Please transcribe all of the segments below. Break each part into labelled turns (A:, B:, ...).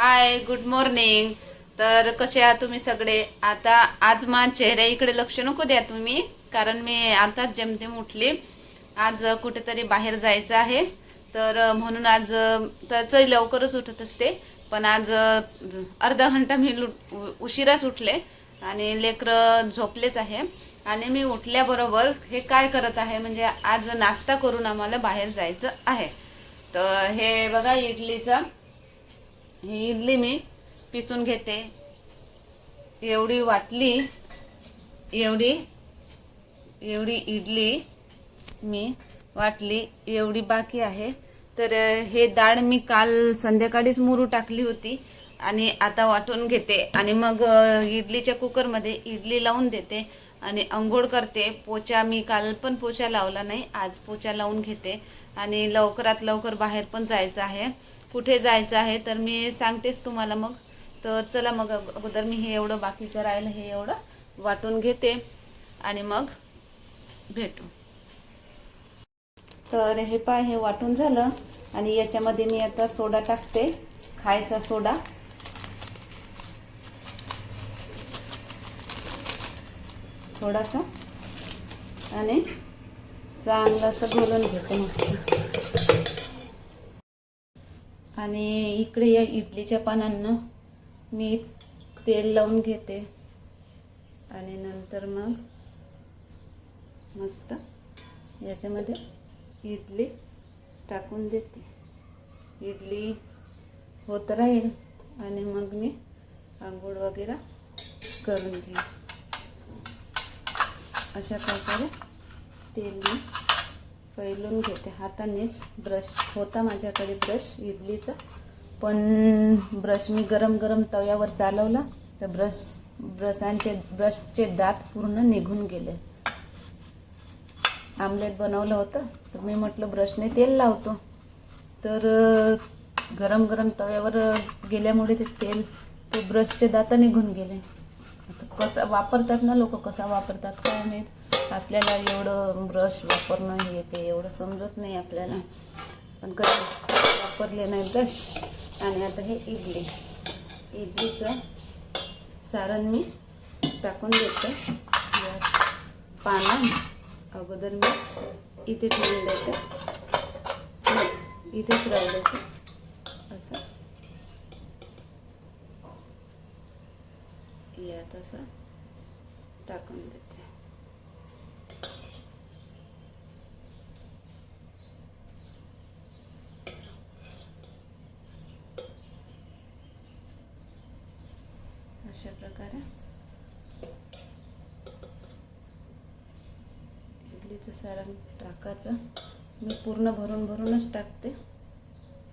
A: Hi good morning तर कसे आहात तुम्ही सगळे? आता आज मा चेहऱ्या इकडे लक्ष नको द्या तुम्ही कारण मी आताच जेमतेम उठली. आज कुठेतरी बाहेर जायचं आहे. तर म्हणून आज तसं लवकरच उठत असते. पण आज अर्धा घंटा मी उशिराच उठले आणि लेकरं झोपलेच आहे. आणि मी उठल्याबरोबर हे काय करत आहे म्हणजे आज नाश्ता करून आम्हाला बाहेर जायचं आहे. तर हे बघा इडलीचं ही इडली मी पिसून घेते. एवढी वाटली एवढी एवढी इडली मी वाटली एवढी बाकी आहे. तर हे डाळ मी काल संध्याकाळीच मुरू टाकली होती आणि आता वाटून घेते. आणि मग इडलीच्या कुकरमध्ये इडली लावून देते आणि आंघोळ करते. पोचा मी काल पण पोचा लावला नाही आज पोचा लावून घेते. आणि लवकरात लवकर बाहेर पण जायचं आहे. कुठे जायचं आहे तर मी सांगतेच तुम्हाला मग. तर चला मग अगोदर मी हे एवढं बाकीचं राहिलं हे एवढं वाटून घेते. आणि मग भेटू. तर हे पाय हे वाटून झालं. आणि याच्यामध्ये मी आता सोडा टाकते खायचा सोडा. थोडासा. आणि चांगलं असं घालून घेते मस्त. आणि इकडे या इडलीच्या पानांना मी तेल लावून घेते. आणि नंतर मग मस्त याच्यामध्ये इडली टाकून देते. इडली होत राहील आणि मग मी आंघोळ वगैरे करून घेईन अशा प्रकारे तेल मी पैलून घेते. हातानेच ब्रश होता माझ्याकडे ब्रश इडलीचा. पण ब्रश मी गरम गरम तव्यावर चालवला. तर ब्रश ब्रशांचे ब्रशचे दात पूर्ण निघून गेले. आमलेट बनवलं होतं. तर मी म्हटलं ब्रशने तेल लावतो. तर गरम गरम तव्यावर गेल्यामुळे ते तेल ते ब्रशचे दात निघून गेले. कसा वापरतात ना लोक कसा वापरतात काय माहीत? आपल्याला एवढं ब्रश वापरणं हे ते एवढं समजत नाही आपल्याला. पण कधी वापरले नाही ब्रश आणि आता हे इडली. इडलीचं सारण मी टाकून देते. या पाना अगोदर मी इथे ठेवून देते. इथेच राहू देते. असं. यात असं टाकून देते. अशा प्रकारे. इडलीचं सारण टाकायचं मी पूर्ण भरून भरूनच टाकते.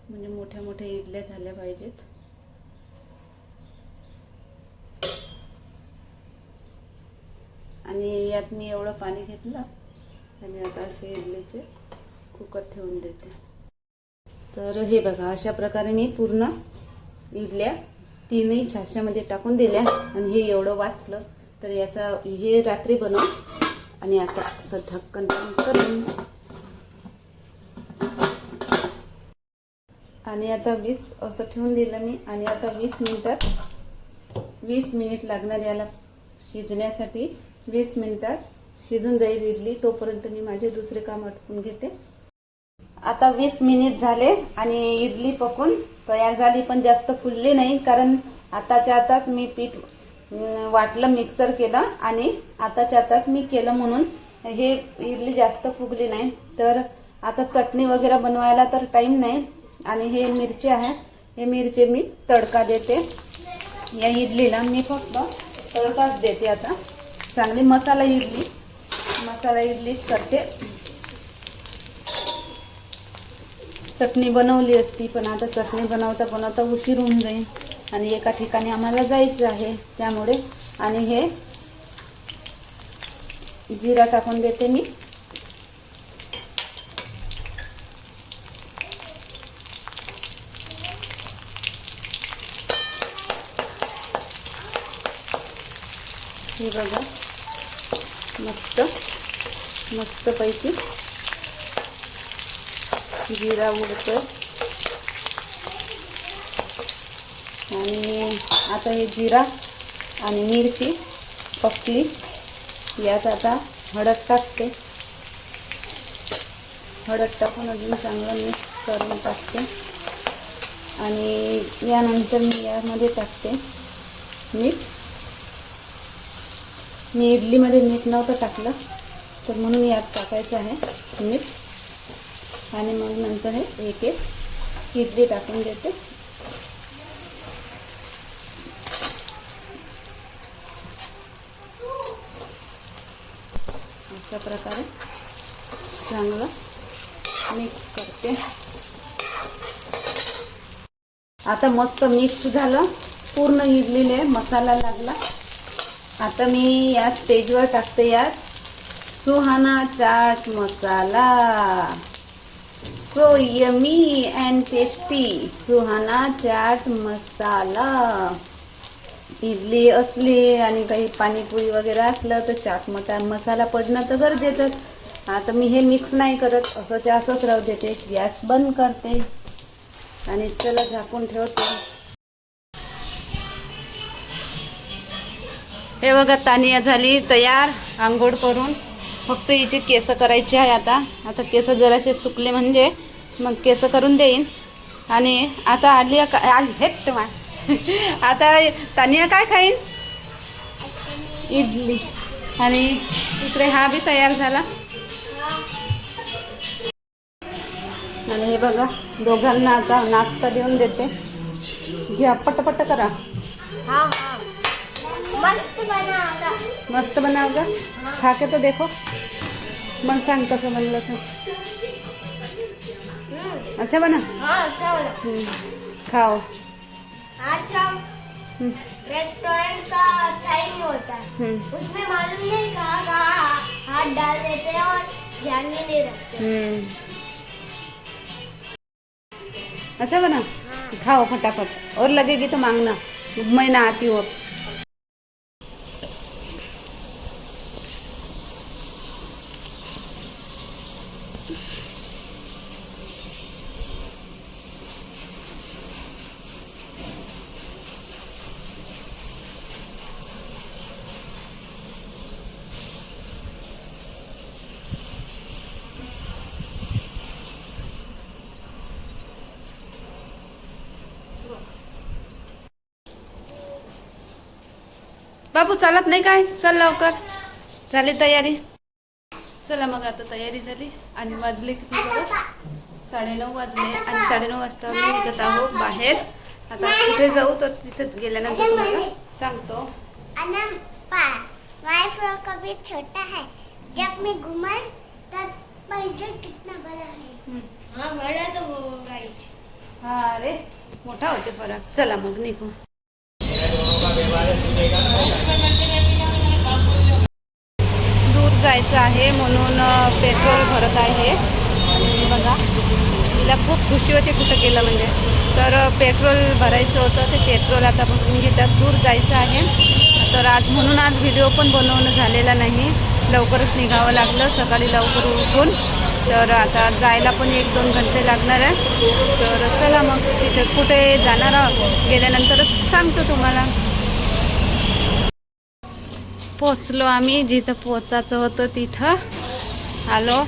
A: म्हणजे मोठ्या मोठ्या इडल्या झाल्या पाहिजेत. आणि यात मी एवढं पाणी घेतलं आणि आता असे इडलीचे कुकर ठेवून देते. तर हे बघा अशा प्रकारे मी पूर्ण इडल्या तीनही छाशामध्ये टाकून दिल्या आणि हे एवढं वाचलं. तर याचा हे रात्री बनव. आणि आता असं ढक्कन करून. आणि आता वीस असं ठेवून दिलं मी. आणि आता वीस मिनिटात वीस मिनिट लागणार याला शिजण्यासाठी. वीस मिनिटात शिजून जाईल इडली. तोपर्यंत मी माझे दुसरे काम अटकून घेते. आता वीस मिनिट झाले आणि इडली पकून तयार झाली पण जास्त फुलली नाही कारण आताच्या आताच मी पीठ वाटलं मिक्सर केलं आणि आताच्या आताच मी केलं म्हणून हे इडली जास्त फुगली नाही. तर आता चटणी वगैरे बनवायला तर टाईम नाही आणि हे मिरची आहे हे मिरची मी तडका देते. या इडलीला मी फक्त तडकाच देते आता. चांगली मसाला इडली मसाला इडलीच करते. चटणी बनवली असती पण आता चटणी बनवता बनवता उशीर होऊन जाईल. आणि एका ठिकाणी आम्हाला जायचं आहे त्यामुळे. आणि हे जिरा टाकून देते मी. हे बघा मस्त मस्तपैकी जिरा उडतं आणि आता हे जिरा आणि मिरची पकली यात आता हळद टाकते. हळद टाकून अजून चांगलं मिक्स करून टाकते. आणि यानंतर मी यामध्ये टाकते मीठ. मी इडलीमध्ये मीठ नव्हतं टाकलं तर म्हणून यात टाकायचं आहे मीठ. आणि मग नंतर हे एक एक इडली टाकून देते. अशा प्रकारे चांगलं मिक्स करते. आता मस्त मिक्स झालं. पूर्ण इडलीले मसाला लागला. आता मी या स्टेजवर टाकते यात Suhana chaat masala. So yummy and tasty Suhana chaat masala idli असली आणि काही पाणीपुरी वगैरे असलं तर चाट मटा मसाला पडणं तर गरजेचंच. आता मी हे मिक्स नाही करत असंच्या असंच राहू देते. गॅस बंद करते. आणि चला झाकून ठेवते. हे बघा तानिया झाली तयार आंघोळ करून. फक्त हिचे केस करायचे आहे आता आता केस जरासे सुकले म्हणजे मग केस करून देईन. आणि आता आली काय आली हेट मा आता तानिया काय खाईन? इडली. आणि इकडे हा बी तयार झाला. आणि हे बघा दोघांना आता नाश्ता देऊन देते. घ्या पटपट करा.
B: हां. मस्त बना होगा
A: मस्त बनाव का खा के तो देखो। मग सांग कसं बनलं तर अच्छा बना?
B: हाँ अच्छा बना।
A: हम्म, खाओ।
B: अच्छा
A: हम्म,
B: रेस्टोरेंट का अच्छा ही नहीं होता। है
A: हम्म,
B: उसमें मालूम नहीं कहाँ कहाँ हाथ डाल देते हैं और ध्यान ही नहीं रखते।
A: हम्म. अच्छा बना? खाओ फटाफट। और लगेगी तो मांगना। मैं ना आती हूँ अब। बाबू चालत नाही काय? चल लवकर. झाली तयारी. चला मग आता तयारी झाली. आणि वाजले किती बघा साडेनऊ वाजले आणि साडेनऊ वाजता मी निघत आहोत बाहेर. आता कुठे जाऊ तर तिथेच गेल्यानंतर तुम्हाला सांगतो.
B: अनम माय फ्रॉक अभी छोटा है. जब मैं घूमा तब पैजन कितना बड़ा है. हाँ बड़ा तो होगा
A: हा अरे मोठा होते फरक. चला मग निघू. दूर जायचं आहे म्हणून पेट्रोल भरत आहे. आणि बघा तिला खूप खुशी होती कुठं गेलं म्हणजे. तर पेट्रोल भरायचं होतं ते पेट्रोल आता भरून घेतात दूर जायचं आहे. तर आज म्हणून आज व्हिडिओ पण बनवणं झालेला नाही. लवकरच निघावं लागलं सकाळी लवकर उठून. तर आता जायला पण एक दोन घंटे लागणार आहे. तर चला मग तिथे कुठे जाणार आहोत? गेल्यानंतरच सांगतो तुम्हाला. पोचलो आम्ही जिथं पोचायचं होतं तिथं. आलो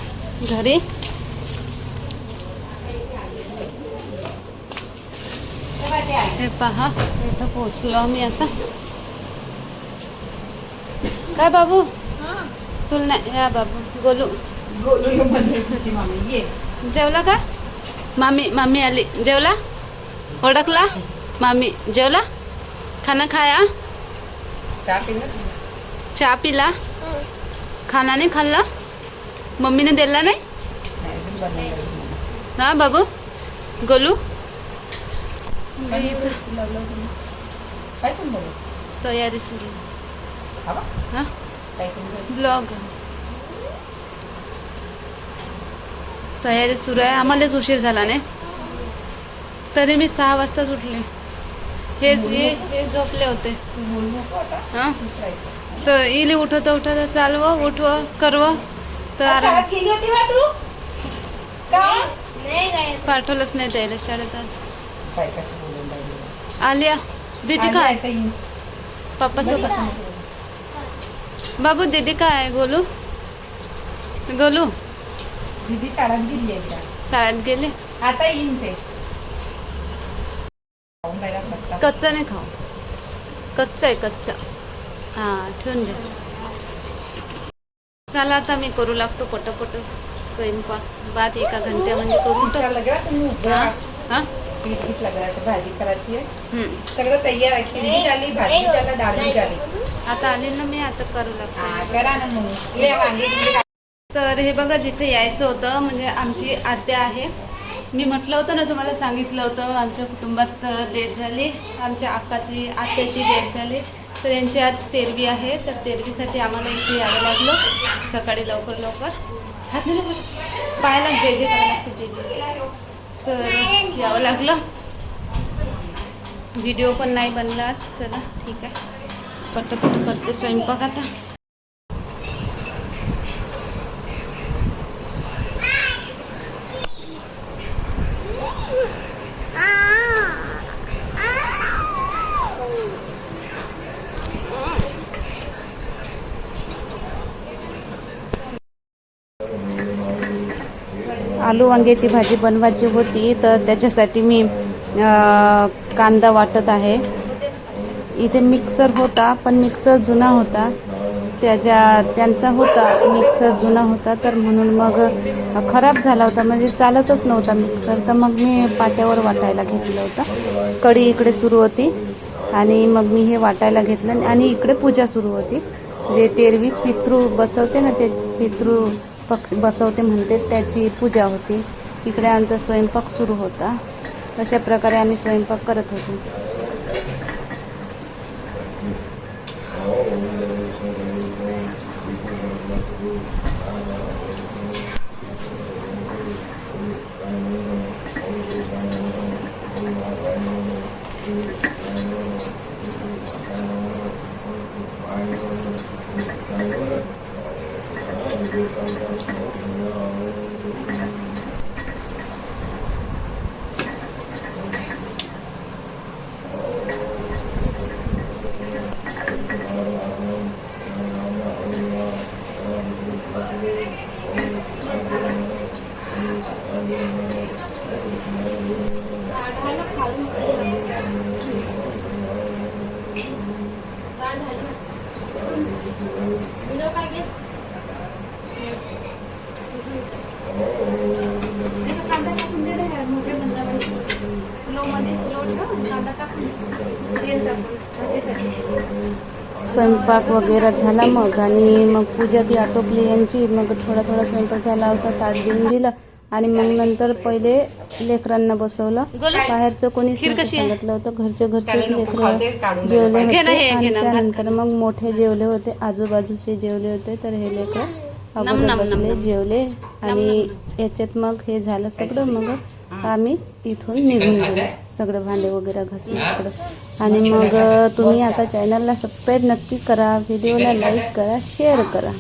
A: घरी. हे पहा इथं पोचलो आम्ही आता. काय बाबू?
B: हाँ.
A: तुला नाही या बाबू गोलू. जेवला का मामी मामी आली जेवला ओळखला मामी जेवला खाना खाया चहा पिला खाना नाही खाल्ला मम्मीने दिला नाही हा बाबू गोलू तयारी सुरू हा ब्लॉग तयारी सुरू आहे. आम्हालाच उशीर झाला नाही. तरी मी सहा वाजताच उठले. हेच हे हे झोपले होते. हा? तर इली उठवत उठवत चालव उठव करव तर पाठवलंच नाही त्याला शाळेत आज. आलिया दीदी काय. पप्पा सोबत बाबू दीदी काय गोलू? गोलू?
C: दीदी शाळेत गेली आहे त्या.
A: शाळेत गेले?
C: आता येईन ते. खाऊन राहिला कच्चा.
A: कच्चा नाही खाऊ. कच्चा आहे कच्चा. हां ठेवून द्या चला आता मी करू लागतो पटपट. स्वयंपाक बाद एका घंट्यामध्ये करून टाक
C: लागला तुम्ही उभं
A: हां?
C: राहा.
A: हां?
C: पीठ पीठ लागला आता भाजी करायची आहे.
A: हम्म.
C: सगळं तयार आहे. खिचडी झाली भाजी झाली डाळ बी झाली.
A: आता आले ना मी आता करू
C: हा,
A: लागतो
C: करा ना मग. ले वांगे बिंगे काढ.
A: तर हे बघा जिथे यायचं होतं म्हणजे आमची आत्या आहे. मी म्हटलं होतं ना तुम्हाला सांगितलं होतं आमच्या कुटुंबात डेट झाली. आमच्या अक्काची आत्याची डेट झाली. तर यांची आज तेरवी आहे. तर तेरवीसाठी आम्हाला इथे यावं लागलं. सकाळी लवकर लवकर. हात नाही लवकर. जे जे करायला लागतं जे जे तर यावं लागलं. व्हिडिओ पण नाही बनला आज. चला ठीक आहे. पटपट करते स्वयंपाक आता. आलू वांग्याची भाजी बनवायची होती तर त्याच्यासाठी मी कांदा वाटत आहे. इथे मिक्सर होता पण मिक्सर जुना होता. त्याच्या त्यांचा होता मिक्सर जुना होता तर म्हणून मग खराब झाला होता. म्हणजे चालतच नव्हता मिक्सर तर मग मी पाट्यावर वाटायला घेतलं होतं. कढी इकडे सुरू होती आणि मग मी हे वाटायला घेतलं आणि इकडे पूजा सुरू होती. जे तेरवी पितृ बसवते ना ते पितृ पक्ष बसवते म्हणते त्याची पूजा होती. इकडे आमचा स्वयंपाक सुरू होता. अशा प्रकारे आम्ही स्वयंपाक करत होतो. झालं. स्वयंपाक वगैरे झाला मग आणि मग पूजा बी आटोपली यांची. मग थोडा थोडा स्वयंपाक झाला होता ताट देऊन दिलं. आणि मग नंतर पहिले लेकरांना बसवलं. बाहेरचं आहे? सांगितलं होतं. घरचे घरचे लेकरं जेवले. होते. आणि त्यानंतर मग मोठे जेवले होते. आजूबाजूचे जेवले होते. तर हे लेकर अगोदर बसले जेवले आणि याच्यात मग हे झालं सगळं मग आम्ही इथून निघून गेलो. सगळं भांडे वगैरे घासले सगळं. आणि मग तुम्ही आता चॅनलला सबस्क्राईब नक्की करा व्हिडिओला लाईक करा शेअर करा.